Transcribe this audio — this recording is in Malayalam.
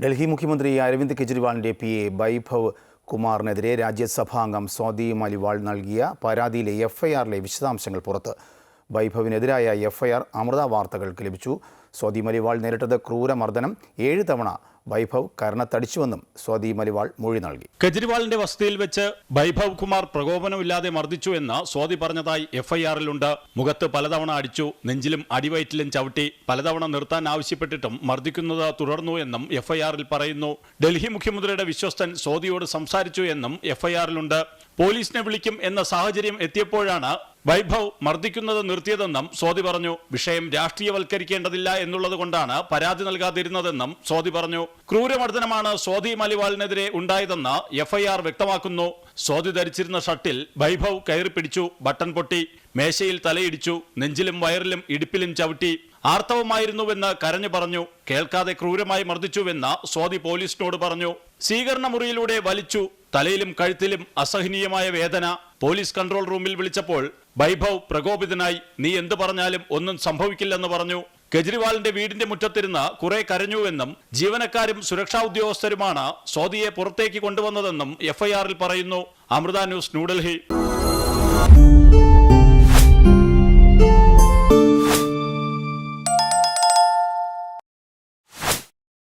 ഡൽഹി മുഖ്യമന്ത്രി അരവിന്ദ് കെജ്രിവാളിന്റെ പി എ വൈഭവ് കുമാറിനെതിരെ രാജ്യസഭാംഗം സ്വാതി മലിവാൾ നൽകിയ പരാതിയിലെ എഫ്ഐആറിലെ വിശദാംശങ്ങൾ പുറത്ത്. വൈഭവിനെതിരായ എഫ്ഐആർ അമൃത വാർത്തകൾക്ക് ലഭിച്ചു. സ്വാതി മലിവാൾ നേരിട്ടത് ക്രൂരമർദ്ദനം ഏഴ് തവണ വൈഭവ് കരണത്തടിച്ചുവെന്നും സ്വാതി മലിവാൾ മൊഴി നൽകി. കെജ്രിവാളിന്റെ വസതിയിൽ വെച്ച് വൈഭവ് കുമാർ പ്രകോപനമില്ലാതെ മർദ്ദിച്ചു എന്ന് സ്വാതി പറഞ്ഞതായി എഫ്ഐആറിലുണ്ട്. മുഖത്ത് പലതവണ അടിച്ചു നെഞ്ചിലും അടിവയറ്റിലും ചവിട്ടി പലതവണ നിർത്താൻ ആവശ്യപ്പെട്ടിട്ടും മർദ്ദിക്കുന്നത് തുടർന്നു എന്നും എഫ്ഐആറിൽ പറയുന്നു. ഡൽഹി മുഖ്യമന്ത്രിയുടെ വിശ്വസ്തൻ സ്വാതിയോട് സംസാരിച്ചു എന്നും എഫ്ഐആറിലുണ്ട്. പോലീസിനെ വിളിക്കും എന്ന സാഹചര്യം എത്തിയപ്പോഴാണ് വൈഭവ് മർദ്ദിക്കുന്നത് നിർത്തിയതെന്നും സ്വാതി പറഞ്ഞു വിഷയം രാഷ്ട്രീയവൽക്കരിക്കേണ്ടതില്ല എന്നുള്ളതുകൊണ്ടാണ് പരാതി നൽകാതിരുന്നതെന്നും സ്വാതി പറഞ്ഞു. ക്രൂരമർദ്ദനമാണ് സ്വാതി മലിവാളിനെതിരെ ഉണ്ടായതെന്ന് എഫ്ഐആർ വ്യക്തമാക്കുന്നു. സ്വാതി ധരിച്ചിരുന്ന ഷട്ടിൽ വൈഭവ് കയറി പിടിച്ചു ബട്ടൺ പൊട്ടി മേശയിൽ തലയിടിച്ചു നെഞ്ചിലും വയറിലും ഇടുപ്പിലും ചവിട്ടി. ആർത്തവമായിരുന്നുവെന്ന് കരഞ്ഞു പറഞ്ഞു കേൾക്കാതെ ക്രൂരമായി മർദ്ദിച്ചുവെന്ന് സ്വാതി പോലീസിനോട് പറഞ്ഞു. സ്വീകരണ മുറിയിലൂടെ വലിച്ചു തലയിലും കഴുത്തിലും അസഹനീയമായ വേദന. പോലീസ് കൺട്രോൾ റൂമിൽ വിളിച്ചപ്പോൾ വൈഭവ് പ്രകോപിതനായി നീ എന്തു പറഞ്ഞാലും ഒന്നും സംഭവിക്കില്ലെന്ന് പറഞ്ഞു. കെജ്രിവാളിന്റെ വീടിന്റെ മുറ്റത്തിരുന്ന കുറെ കരഞ്ഞുവെന്നും ജീവനക്കാരും സുരക്ഷാ ഉദ്യോഗസ്ഥരുമാണ് സ്വാതിയെ പുറത്തേക്ക് കൊണ്ടുവന്നതെന്നും എഫ്ഐആറിൽ പറയുന്നു. അമൃത ന്യൂസ് ന്യൂഡൽഹി.